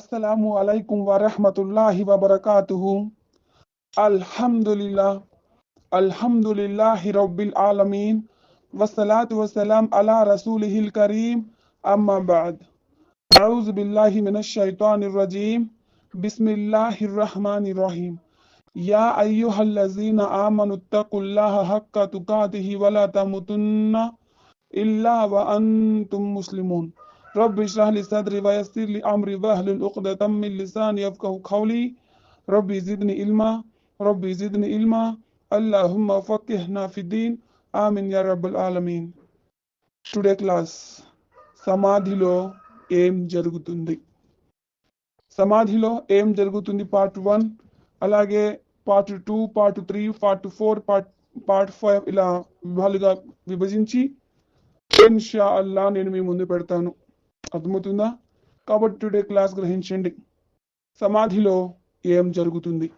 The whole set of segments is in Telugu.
السلام عليكم ورحمة الله وبركاته الحمد لله الحمد لله رب العالمين والصلاة والسلام على رسوله الكريم أما بعد أعوذ بالله من الشيطان الرجيم بسم الله الرحمن الرحيم يا أيها الذين آمنوا اتقوا الله حق تقاته ولا تموتن إلا وأنتم مسلمون رب اشرح لي صدري ويسر لي أمري واحلل عقدة من لساني يفقهوا قولي ربي زدني علما ربي زدني علما اللهم فقهنا في الدين ఆమెన్ యా రబ్బుల్ ఆలమీన్ టుడే క్లాస్ సమాధిలో ఏం జరుగుతుంది సమాధిలో ఏం జరుగుతుంది పార్ట్ వన్ అలాగే part two part three part four part part five ఇలా విభాలుగా విభజించి ఇన్షా అల్లా నేను మీ ముందు పెడతాను అర్థమవుతుందా కాబట్టి టుడే క్లాస్ గ్రహించండి. సమాధిలో ఏం జరుగుతుంది?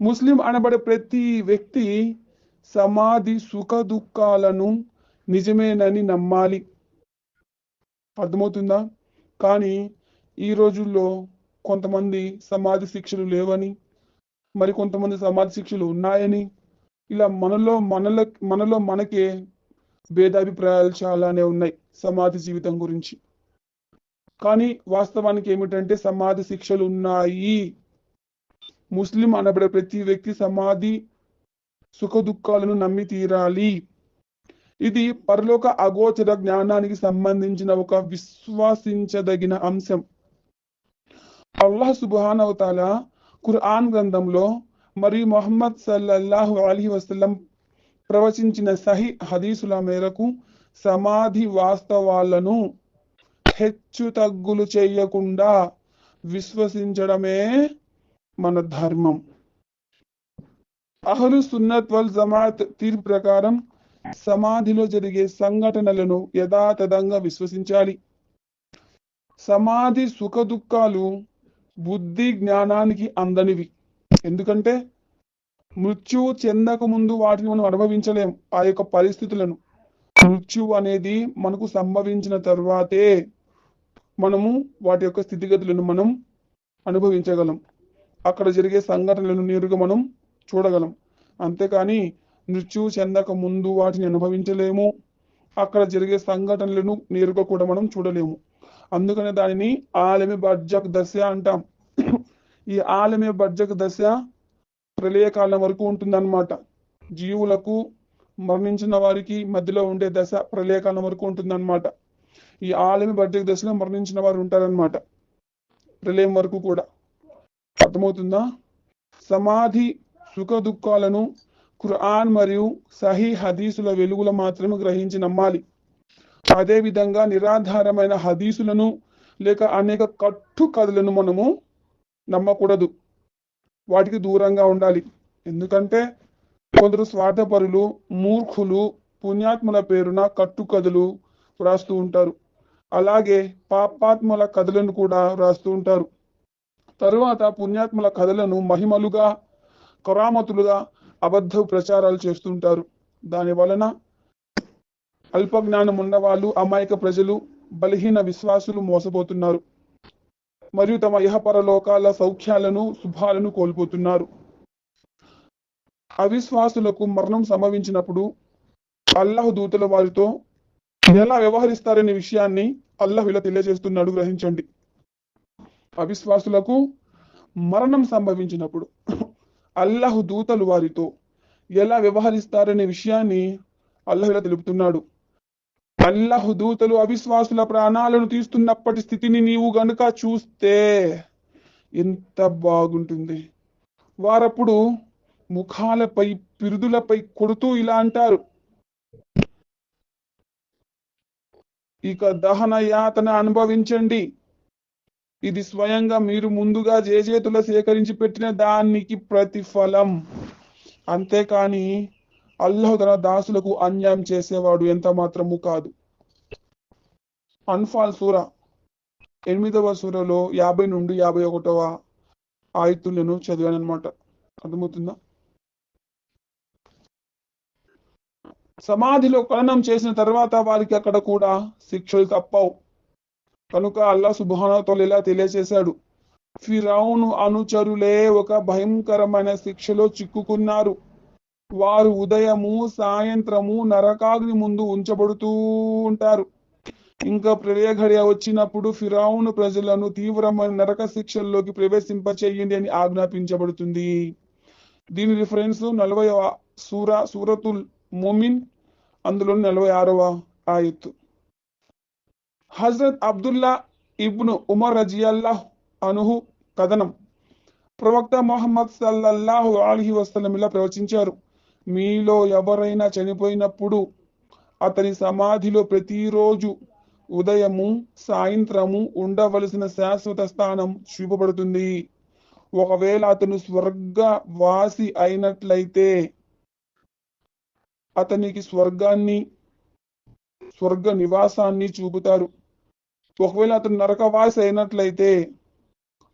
ముస్లిం అనబడే ప్రతి వ్యక్తి సమాధి సుఖ దుఃఖాలను నిజమేనని నమ్మాలి. అర్థమవుతుందా? కానీ ఈ రోజుల్లో కొంతమంది సమాధి శిక్షలు లేవని మరి కొంతమంది సమాధి శిక్షలు ఉన్నాయని ఇలా మనలో మనలో మనలో మనకే భేదాభిప్రాయాలు చాలానే ఉన్నాయి సమాధి జీవితం గురించి. కానీ వాస్తవానికి ఏమిటంటే సమాధి శిక్షలు ఉన్నాయి. ముస్లిం అనబడే ప్రతి వ్యక్తి సమాధి సుఖ దుఃఖాలను నమ్మి తీరాలి. ఇది పరలోక అగోచర జ్ఞానానికి సంబంధించిన ఒక విశ్వసించదగిన అంశం. అల్లాహ్ సుబానవతాల ఖురాన్ గ్రంథంలో మరియు మొహమ్మద్ సల్లల్లాహు అలీ వసలం ప్రవచించిన సహి హదీసుల మేరకు సమాధి వాస్తవాలను హెచ్చు తగ్గులు చేయకుండా విశ్వసించడమే మన ధర్మం. అహలు సున్నత్ వల్ జమాత్ తీర్పు ప్రకారం సమాధిలో జరిగే సంఘటనలను యథాతథంగా విశ్వసించాలి. సమాధి సుఖ దుఃఖాలు బుద్ధి జ్ఞానానికి అందనివి. ఎందుకంటే మృత్యువు చెందక ముందు వాటిని మనం అనుభవించలేము. ఆ యొక్క పరిస్థితులను. మృత్యువు అనేది మనకు సంభవించిన తర్వాతే మనము వాటి యొక్క స్థితిగతులను మనం అనుభవించగలం. అక్కడ జరిగే సంఘటనలను నేరుగా మనం చూడగలం. అంతేకాని మృత్యు చెందక ముందు వాటిని అనుభవించలేము. అక్కడ జరిగే సంఘటనలను నేరుగా కూడా మనం చూడలేము. అందుకనే దానిని ఆలమి బర్జక్ దశ అంటాం. ఈ ఆలమి బర్జక్ దశ ప్రళయకాలం వరకు ఉంటుందన్నమాట. జీవులకు మరణించిన వారికి మధ్యలో ఉండే దశ ప్రళయకాలం వరకు ఉంటుందన్నమాట. ఈ ఆలమి బర్త్డే దశలో మరణించిన వారు ఉంటారన్నమాట. ప్రళయం వరకు కూడా. అర్థమవుతుందా? సమాధి సుఖ దుఃఖాలను ఖురాన్ మరియు సహీ హదీసుల వెలుగుల మాత్రమే గ్రహించి నమ్మాలి. అదే విధంగా నిరాధారమైన హదీసులను లేక అనేక కట్టు కథలను మనము నమ్మకూడదు. వాటికి దూరంగా ఉండాలి. ఎందుకంటే కొందరు స్వార్థపరులు మూర్ఖులు పుణ్యాత్ముల పేరున కట్టు కథలు వ్రాస్తూ ఉంటారు. అలాగే పాపాత్ముల కథలను కూడా వ్రాస్తూ ఉంటారు. తరువాత పుణ్యాత్ముల కథలను మహిమలుగా కరామతులుగా అబద్ధ ప్రచారాలు చేస్తుంటారు దాని వలన అల్ప జ్ఞానం ఉన్నవాళ్ళు అమాయక ప్రజలు బలహీన విశ్వాసులు మోసపోతున్నారు. మరియు తమ ఇహపర లోకాల సౌఖ్యాలను శుభాలను కోల్పోతున్నారు. అవిశ్వాసులకు మరణం సంభవించినప్పుడు అల్లాహ్ దూతల వారితో ఎలా వ్యవహరిస్తారనే విషయాన్ని అల్లాహ్ ఇలా తెలియజేస్తున్నాడు గ్రహించండి. అవిశ్వాసులకు మరణం సంభవించినప్పుడు అల్లాహ్ దూతలు వారితో ఎలా వ్యవహరిస్తారనే విషయాన్ని అల్లాహ్ ఇలా తెలుపుతున్నాడు. అల్లాహ్ దూతలు అవిశ్వాసుల ప్రాణాలను తీస్తున్నప్పటి స్థితిని నీవు గనుక చూస్తే ఎంత బాగుంటుంది. వారప్పుడు ముఖాలపై పిరుదులపై కొడుతూ ఇలా అంటారు. ఇక దహన యాతన అనుభవించండి. ఇది స్వయంగా మీరు ముందుగా జేజేతుల సేకరించి పెట్టిన దానికి ప్రతిఫలం. అంతేకాని అల్లహ తన దాసులకు అన్యాయం చేసేవాడు ఎంత మాత్రము కాదు. అన్ఫాల్ సూర ఎనిమిదవ సూరలో యాభై నుండి యాభై ఒకటవ ఆయుతులను చదివాను అనమాట అర్థమవుతుందా? సమాధిలో ఖననం చేసిన తర్వాత వారికి అక్కడ కూడా శిక్షలు తప్పవు. కనుక అల్లా సుబానతోలు ఇలా తెలియజేశాడు. ఫిరౌను అనుచరులే ఒక భయంకరమైన శిక్షలో చిక్కుకున్నారు. వారు ఉదయము సాయంత్రము నరకాగ్ని ముందు ఉంచబడుతూ ఉంటారు. ఇంకా ప్రళయ ఘడియ వచ్చినప్పుడు ఫిరౌను ప్రజలను తీవ్రమైన నరక శిక్షల్లోకి ప్రవేశింపచేయండి అని ఆజ్ఞాపించబడుతుంది. దీని రిఫరెన్స్ నలభై సూర సూరతుల్ మొమిన్ అందులో నలభై ఆరవ ఆయత్తు. హజరత్ అబ్దుల్లా ఇబ్ను ఉమర్ రజియల్లాహ్ అనుహు కథనం. ప్రవక్త మొహమ్మద్ సల్లల్లాహు అలీహి వసలం ఇలా ప్రవచించారు మీలో ఎవరైనా చనిపోయినప్పుడు అతని సమాధిలో ప్రతిరోజు ఉదయము సాయంత్రము ఉండవలసిన శాశ్వత స్థానం చూపబడుతుంది. ఒకవేళ అతను స్వర్గ వాసి అయినట్లయితే అతనికి స్వర్గాన్ని స్వర్గ నివాసాన్ని చూపుతారు ఒకవేళ అతను నరకవాసి అయినట్లయితే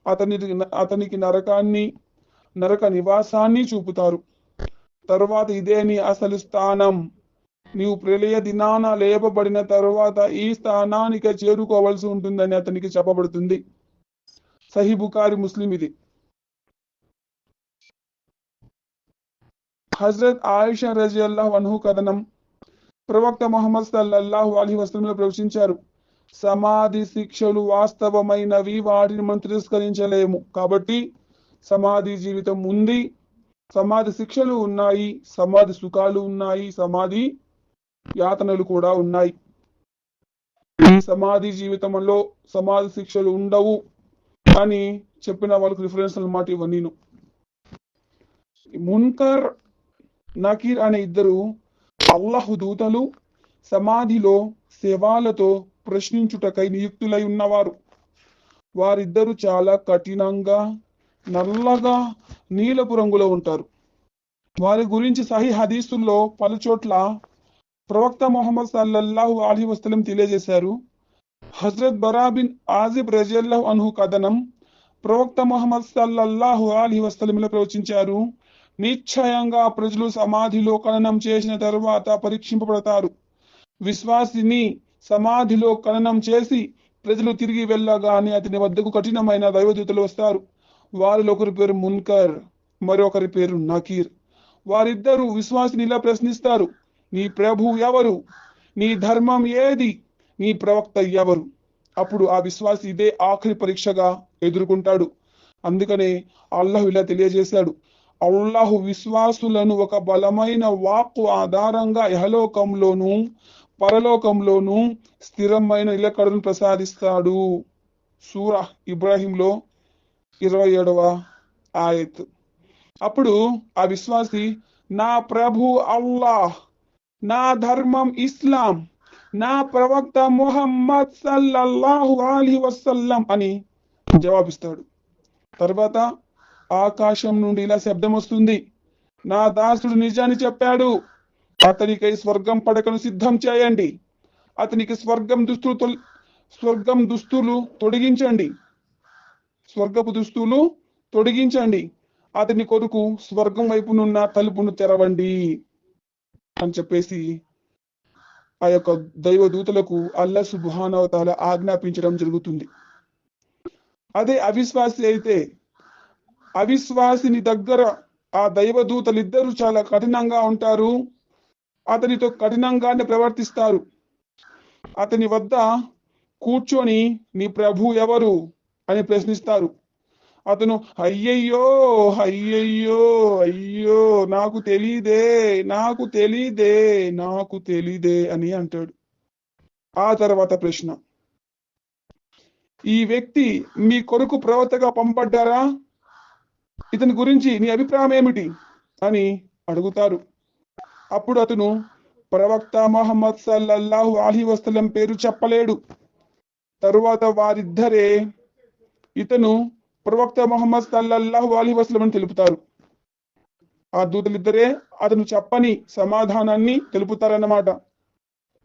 అతనికి అతనికి నరకాన్ని నరక నివాసాన్ని చూపుతారు. తరువాత ఇదే నీ అసలు స్థానం. నీవు ప్రళయ దినాన లేపబడిన తరువాత ఈ స్థానానికి చేరుకోవాల్సి ఉంటుందని అతనికి చెప్పబడుతుంది. సహిబుకారి ముస్లిం ఇది. హజరత్ ఆయిషా రజియల్లాహు అన్హు కథనం. ప్రవక్త మొహమ్మద్ సల్లల్లాహు అలీ వసలంలో ప్రవేశించారు సమాధి శిక్షలు వాస్తవమైనవి వాటిని మనం తిరస్కరించలేము. కాబట్టి సమాధి జీవితం ఉంది సమాధి శిక్షలు ఉన్నాయి సమాధి సుఖాలు ఉన్నాయి సమాధి యాతనలు కూడా ఉన్నాయి. సమాధి జీవితంలో సమాధి శిక్షలు ఉండవు అని చెప్పిన వాళ్ళకి రిఫరెన్స్ అనమాట ఇవన్నీ మున్కర్ నకీర్ అనే ఇద్దరు అల్లాహు దూతలు సమాధిలో శవాలతో ప్రశ్నించుటకై నియుక్తులై ఉన్నవారు. వారిద్దరు చాలా కఠినంగా నల్లగా నీలపు రంగులో ఉంటారు. వారి గురించి సహీ హదీసుల్లో పలుచోట్ల ప్రవక్త మొహమ్మద్ సల్లల్లాహు అలీ వసలం తెలియజేశారు. హజరత్ బరాబిన్ ఆజిబ్ రజల్లాహు అన్హు కథనం ప్రవక్త మొహమ్మద్ సల్లల్లాహు అలీ వసలంలో ప్రవచించారు. నిశ్చయంగా ప్రజలు సమాధిలో ఖననం చేసిన తరువాత పరీక్షింపబడతారు. విశ్వాసిని సమాధిలో ఖననం చేసి ప్రజలు తిరిగి వెళ్ళగానే అతని వద్దకు కఠినమైన దైవదూతలు వస్తారు. వారిలో ఒకరి పేరు మున్కర్ మరొకరి పేరు నకీర్. వారిద్దరూ విశ్వాసిని ఇలా ప్రశ్నిస్తారు. నీ ప్రభు ఎవరు? నీ ధర్మం ఏది? నీ ప్రవక్త ఎవరు? అప్పుడు ఆ విశ్వాసి ఇదే ఆఖరి పరీక్షగా ఎదుర్కొంటాడు. అందుకనే అల్లాహ్ ఇలా తెలియజేశాడు. అల్లాహు విశ్వాసులను ఒక బలమైన వాక్కు ఆధారంగా యహలోకంలోను పరలోకంలోను స్థిరమైన ఇలకడను ప్రసాదిస్తాడు. సూర ఇబ్రాహీంలో ఇరవై ఏడవ ఆయత్. అప్పుడు ఆ విశ్వాసి నా ప్రభు అల్లాహ్ నా ధర్మం ఇస్లాం నా ప్రవక్త ముహమ్మద్ సల్లల్లాహు అలీ వసల్లం అని జవాబిస్తాడు. తర్వాత ఆకాశం నుండి ఇలా శబ్దం వస్తుంది. నా దాసుడు నిజాన్ని చెప్పాడు. అతనికై స్వర్గం పడకను సిద్ధం చేయండి. అతనికి స్వర్గం దుస్తులు స్వర్గం దుస్తులు తొడిగించండి. స్వర్గపు దుస్తులు తొడిగించండి. అతని కొరకు స్వర్గం వైపునున్న తలుపును తెరవండి అని చెప్పేసి ఆ యొక్క దైవ దూతలకు అల్లా సుబ్హానవతాల ఆజ్ఞాపించడం జరుగుతుంది. అదే అవిశ్వాసి అయితే అవిశ్వాసిని దగ్గర ఆ దైవదూతలిద్దరూ చాలా కఠినంగా ఉంటారు. అతనితో కఠినంగానే ప్రవర్తిస్తారు. అతని వద్ద కూర్చొని నీ ప్రభు ఎవరు? అని ప్రశ్నిస్తారు. అతను అయ్యయ్యో అయ్యయ్యో అయ్యో నాకు తెలీదే నాకు తెలీదే నాకు తెలీదే అని అంటాడు. ఆ తర్వాత ప్రశ్న. ఈ వ్యక్తి మీ కొరకు ప్రవర్తగా పంపడ్డారా ఇతని గురించి నీ అభిప్రాయం ఏమిటి అని అడుగుతారు. అప్పుడు అతను ప్రవక్త మొహమ్మద్ సల్లల్లాహు అలీ వసలం పేరు చెప్పలేడు. తరువాత వారిద్దరే ఇతను ప్రవక్త మొహమ్మద్ సల్లల్లాహు అలీ వసలం అని తెలుపుతారు. ఆ దూతలిద్దరే అతను చెప్పని సమాధానాన్ని తెలుపుతారన్నమాట.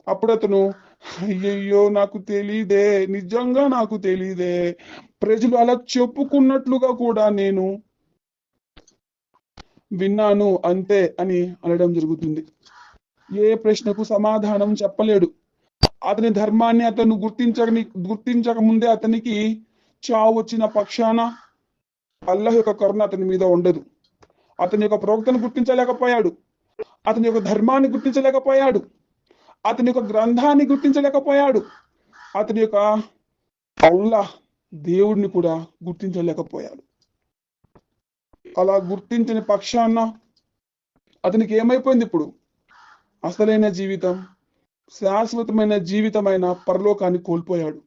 అప్పుడు అతను అయ్యయ్యో నాకు తెలీదే నిజంగా నాకు తెలీదే. ప్రజలు అలా చెప్పుకున్నట్లుగా కూడా నేను విన్నాను అంతే అని అనడం జరుగుతుంది. ఏ ప్రశ్నకు సమాధానం చెప్పలేడు. అతని ధర్మాన్ని అతను గుర్తించక గుర్తించక ముందే అతనికి చావు వచ్చిన పక్షాన అల్లహ యొక్క కరుణ అతని మీద ఉండదు. అతని యొక్క ప్రవక్తను గుర్తించలేకపోయాడు. అతని యొక్క ధర్మాన్ని గుర్తించలేకపోయాడు. అతని యొక్క గ్రంథాన్ని గుర్తించలేకపోయాడు. అతని యొక్క అల్లాహ్ దేవుడిని కూడా గుర్తించలేకపోయాడు. అలా గుర్తించిన పక్షాన అతనికి ఏమైపోయింది ఇప్పుడు? అసలైన జీవితం శాశ్వతమైన జీవితమైన పరలోకాన్ని కోల్పోయాడు.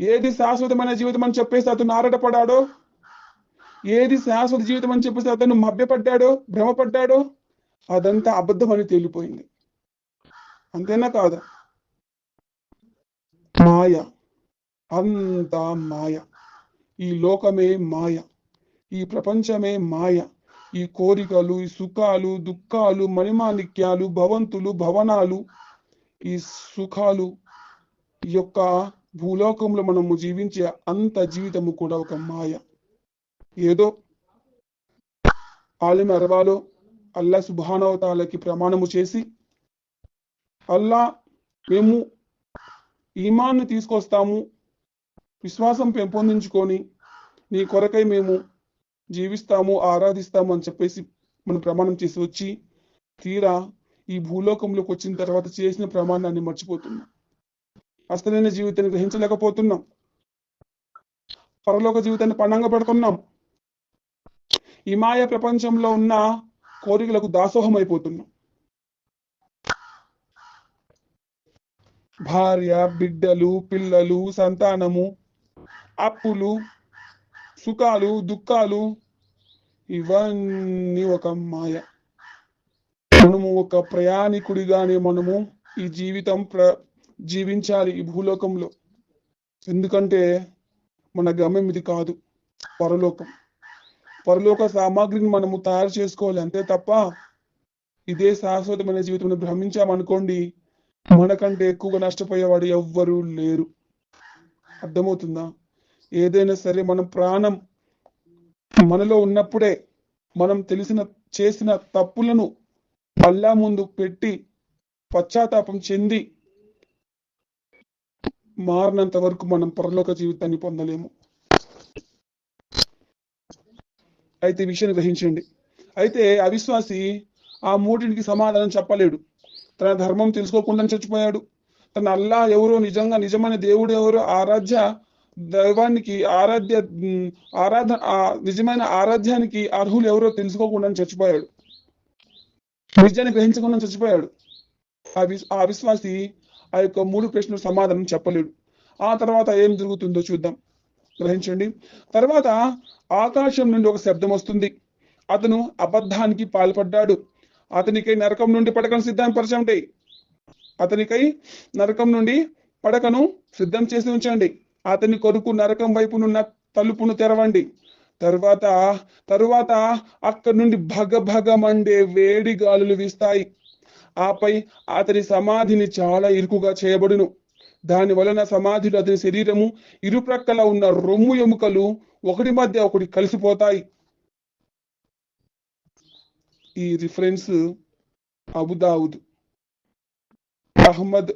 ఏది శాశ్వతమైన జీవితం అని చెప్పేసి అతను ఆరాటపడాడో ఏది శాశ్వత జీవితం అని చెప్పేసి అతను మభ్యపడ్డాడో భ్రమపడ్డాడో? అదంతా అబద్ధం అని తేలిపోయింది. అంతేనా కాదా? మాయ అంతా మాయ. ఈ లోకమే మాయ. ఈ ప్రపంచమే మాయ. ఈ కోరికలు ఈ సుఖాలు దుఃఖాలు మణిమాణిక్యాలు భవంతులు భవనాలు ఈ సుఖాలు ఈ యొక్క భూలోకంలో మనము జీవించే అంత జీవితము కూడా ఒక మాయ. ఏదో ఆలిమ అరవాలో అల్లా సుభానవతాలకి ప్రమాణము చేసి అల్లా మేము ఈమాన్ని తీసుకొస్తాము విశ్వాసం పెంపొందించుకొని నీ కొరకై మేము జీవిస్తాము ఆరాధిస్తాము అని చెప్పేసి మనం ప్రమాణం చేసి వచ్చి తీరా ఈ భూలోకంలోకి వచ్చిన తర్వాత చేసిన ప్రమాణాన్ని మర్చిపోతున్నాం. అసలైన జీవితాన్ని గ్రహించలేకపోతున్నాం. పరలోక జీవితాన్ని పణంగా పెడుతున్నాం ఈ మాయ ప్రపంచంలో ఉన్న కోరికలకు దాసోహం అయిపోతున్నాం భార్య బిడ్డలు పిల్లలు సంతానము అప్పులు సుఖాలు దుఃఖాలు ఇవన్నీ ఒక మాయ. మనము ఒక ప్రయాణికుడిగానే మనము ఈ జీవితం ప్ర జీవించాలి ఈ భూలోకంలో. ఎందుకంటే మన గమ్యం ఇది కాదు పరలోకం. పరలోక సామాగ్రిని మనము తయారు చేసుకోవాలి అంతే తప్ప ఇదే శాశ్వతమైన జీవితం భ్రమించామనుకోండి మనకంటే ఎక్కువగా నష్టపోయేవాడు ఎవ్వరూ లేరు. అర్థమవుతుందా? ఏదైనా సరే మనం ప్రాణం మనలో ఉన్నప్పుడే మనం తెలిసిన చేసిన తప్పులను పల్లా ముందు పెట్టి పశ్చాత్తాపం చెంది మారినంత వరకు మనం పరలోక జీవితాన్ని పొందలేము. అయితే విషయాన్ని గ్రహించండి. అయితే అవిశ్వాసి ఆ మూటికి సమాధానం చెప్పలేడు. తన ధర్మం తెలుసుకోకుండా చచ్చిపోయాడు. తన అల్లా ఎవరో నిజంగా నిజమైన దేవుడు ఎవరో ఆరాధ్య దైవానికి ఆరాధ్య ఆరాధన ఆ నిజమైన ఆరాధ్యానికి అర్హులు ఎవరో తెలుసుకోకుండా చచ్చిపోయాడు. నిజాన్ని గ్రహించకుండా చచ్చిపోయాడు. ఆ ఆ విశ్వాసి ఆ యొక్క మూడు ప్రశ్నలు సమాధానం చెప్పలేడు. ఆ తర్వాత ఏం జరుగుతుందో చూద్దాం. గ్రహించండి. తర్వాత ఆకాశం నుండి ఒక శబ్దం వస్తుంది. అతను అబద్ధానికి పాల్పడ్డాడు. అతనికై నరకం నుండి పడకను సిద్ధపరచండి. అతనికై నరకం నుండి పడకను సిద్ధం చేసి ఉంచండి. అతని కొరకు నరకం వైపునున్న తలుపును తెరవండి. తరువాత తరువాత అక్కడి నుండి భగ మండే వేడి గాలులు వీస్తాయి. ఆపై అతని సమాధిని చాలా ఇరుకుగా చేయబడును. దాని వలన సమాధిలో అతని శరీరము ఇరుప్రక్కల ఉన్న రొమ్ము ఎముకలు ఒకటి మధ్య ఒకటి కలిసిపోతాయి. ఈ రిఫరెన్స్ అబుదావుద్ అహ్మద్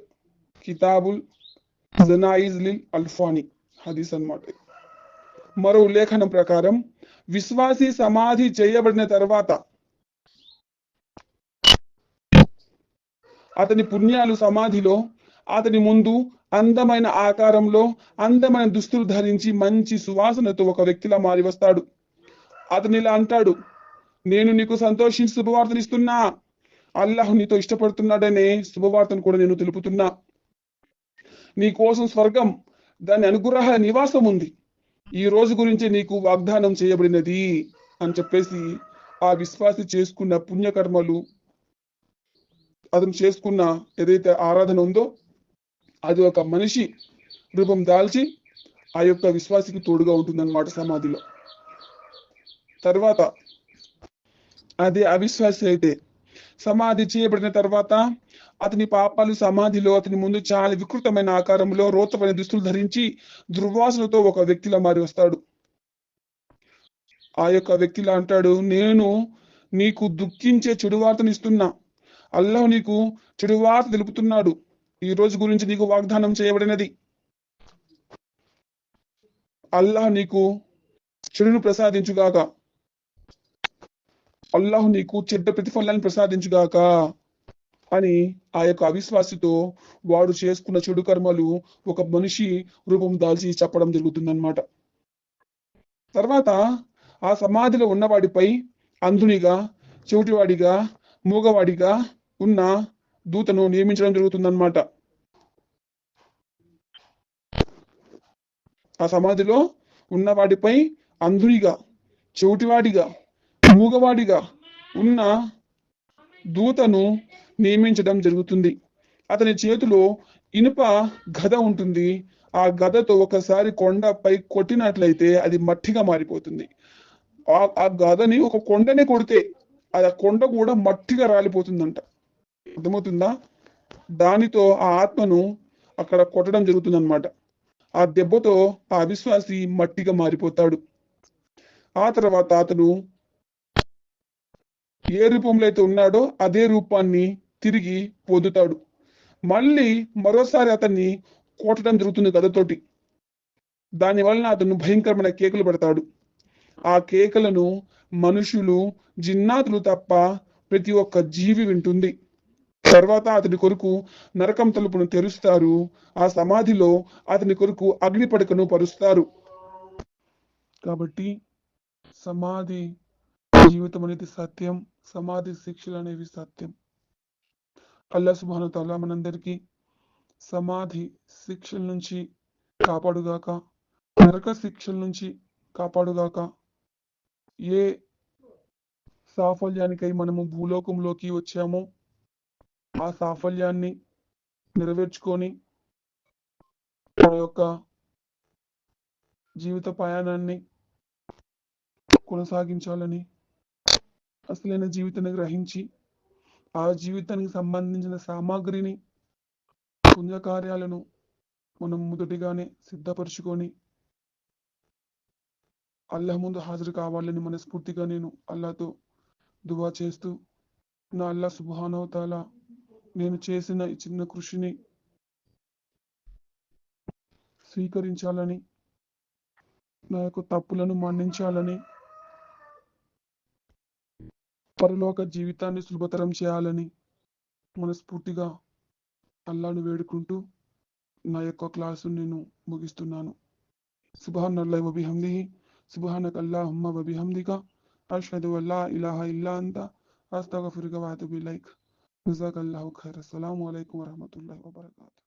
కితాబుల్ జనాయిజ్ లిల్ అల్ఫానీ హదీస్ అన్నమాట మరో ఉల్లేఖనం ప్రకారం విశ్వాసి సమాధి చేయబడిన తర్వాత అతని పుణ్యాలు సమాధిలో అతని ముందు అందమైన ఆకారంలో అందమైన దుస్తులు ధరించి మంచి సువాసనతో ఒక వ్యక్తిలా మారి వస్తాడు అతను ఇలా అంటాడు నేను నీకు సంతోషించి శుభవార్తను ఇస్తున్నా అల్లాహ్ నీతో ఇష్టపడుతున్నాడనే శుభవార్తను కూడా నేను తెలుపుతున్నా. నీ కోసం స్వర్గం దాని అనుగ్రహ నివాసం ఉంది. ఈ రోజు గురించి నీకు వాగ్దానం చేయబడినది అని చెప్పేసి ఆ విశ్వాసి చేసుకున్న పుణ్యకర్మలు అతను చేసుకున్న ఏదైతే ఆరాధన ఉందో అది ఒక మనిషి రూపం దాల్చి ఆ యొక్క విశ్వాసికి తోడుగా ఉంటుందన్నమాట సమాధిలో. తర్వాత అదే అవిశ్వాసి అయితే సమాధి చేయబడిన తర్వాత అతని పాపాలు సమాధిలో అతని ముందు చాలా వికృతమైన ఆకారంలో రోతమైన దుస్తులు ధరించి దుర్వాసనతో ఒక వ్యక్తిలా మారి వస్తాడు. ఆ యొక్క వ్యక్తిలా అంటాడు నేను నీకు దుఃఖించే చెడు వార్తను ఇస్తున్నా. అల్లాహ్ నీకు చెడు వార్త తెలుపుతున్నాడు. ఈ రోజు గురించి నీకు వాగ్దానం చేయబడినది. అల్లాహ్ నీకు చెడును ప్రసాదించుగాక. అల్లాహ్ నీకు చెడ్డ ప్రతిఫలాన్ని ప్రసాదించుగాక. అని ఆ యొక్క అవిశ్వాసితో వాడు చేసుకున్న చెడు కర్మలు ఒక మనిషి రూపం దాల్చి చెప్పడం జరుగుతుందన్నమాట. తర్వాత ఆ సమాధిలో ఉన్నవాడిపై అంధునిగా చెవిటివాడిగా మూగవాడిగా ఉన్న దూతను నియమించడం జరుగుతుందన్నమాట. ఆ సమాధిలో ఉన్నవాడిపై అంధునిగా చెవిటివాడిగా మూగవాడిగా ఉన్న దూతను నియమించడం జరుగుతుంది. అతని చేతిలో ఇనుప గద ఉంటుంది. ఆ గదతో ఒకసారి కొండపై కొట్టినట్లయితే అది మట్టిగా మారిపోతుంది. ఆ ఆ గదని ఒక కొండనే కొడితే అది ఆ కొండ కూడా మట్టిగా రాలిపోతుందంట. అర్థమవుతుందా? దానితో ఆ ఆత్మను అక్కడ కొట్టడం జరుగుతుందన్నమాట. ఆ దెబ్బతో ఆ అవిశ్వాసి మట్టిగా మారిపోతాడు. ఆ తర్వాత అతను ఏ రూపంలో అయితే ఉన్నాడో అదే రూపాన్ని తిరిగి పొందుతాడు. మళ్ళీ మరోసారి అతన్ని కొట్టడం జరుగుతుంది గదతోటి దాని వలన అతను భయంకరమైన కేకలు పెడతాడు. ఆ కేకలను మనుషులు జిన్నాతులు తప్ప ప్రతి ఒక్క జీవి వింటుంది. తర్వాత అతని కొరకు నరకం తలుపును తెరుస్తారు. ఆ సమాధిలో అతని కొరకు అగ్ని పడకను పరుస్తారు. కాబట్టి సమాధి జీవితం అనేది సత్యం సమాధి శిక్షలు అనేవి సత్యం. అల్లా సుబాను తాలా మనందరికీ సమాధి శిక్షల నుంచి కాపాడుగాక నరక శిక్షల నుంచి కాపాడుగాక. ఏ సాఫల్యానికై మనము భూలోకంలోకి వచ్చామో ఆ సాఫల్యాన్ని నెరవేర్చుకొని మన యొక్క జీవిత ప్రయాణాన్ని కొనసాగించాలని అసలైన జీవితాన్ని గ్రహించి ఆ జీవితానికి సంబంధించిన సామాగ్రిని పుణ్యకార్యాలను మనం మొదటిగానే సిద్ధపరచుకొని అల్లాహ్ ముందు హాజరు కావాలని మనస్ఫూర్తిగా నేను అల్లాతో దువా చేస్తూ నా అల్లా సుబానవతాల నేను చేసిన ఈ చిన్న కృషిని స్వీకరించాలని నా యొక్క తప్పులను మన్నించాలని పరలోక జీవితాన్ని సులభతరం చేయాలని మనస్ఫూర్తిగా అల్లాను వేడుకుంటూ నా యొక్క క్లాసు నేను ముగిస్తున్నాను. సుబాన్ అల్లాహ్ వబిహమ్దిహి సుబానక్ అల్లాహమ్మ వబిహమ్దిక అష్హదు అల్లా ఇలాహ ఇల్లా అంత అస్తగఫిరుక లైక్ ఇలైక్. జజాకల్లాహు ఖైర్ అస్సలం అలైకుం వరహమతుల్లాహి వబర్కాతు.